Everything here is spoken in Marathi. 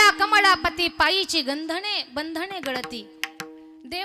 कमळापती पायीची गंधणे बंधने गळती. देवा